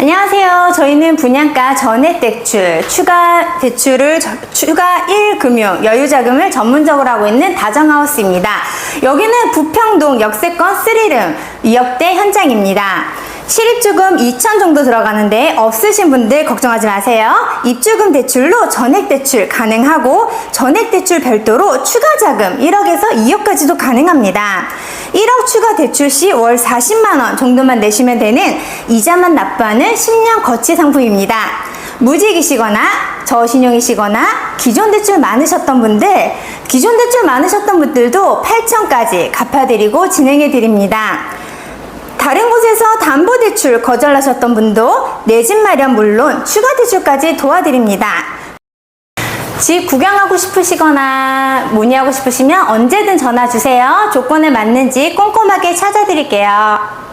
안녕하세요. 저희는 분양가 전액 대출, 추가 대출을 저- 추가 1금융 여유자금을 전문적으로 하고 있는 다정하우스입니다. 여기는 부평동 역세권 3름 2억대 현장입니다. 실입주금 2천 정도 들어가는데 없으신 분들 걱정하지 마세요. 입주금 대출로 전액 대출 가능하고 전액 대출 별도로 추가 자금 1억에서 2억까지도 가능합니다. 1억 추가 대출 시 월 40만 원 정도만 내시면 되는 이자만 납부하는 10년 거치 상품입니다. 무직이시거나 저신용이시거나 기존 대출 많으셨던 분들, 기존 대출 많으셨던 분들도 8천까지 갚아드리고 진행해 드립니다. 다른 곳에서 담보대출 거절하셨던 분도 내 집 마련 물론 추가 대출까지 도와드립니다. 집 구경하고 싶으시거나 문의하고 싶으시면 언제든 전화 주세요. 조건에 맞는지 꼼꼼하게 찾아드릴게요.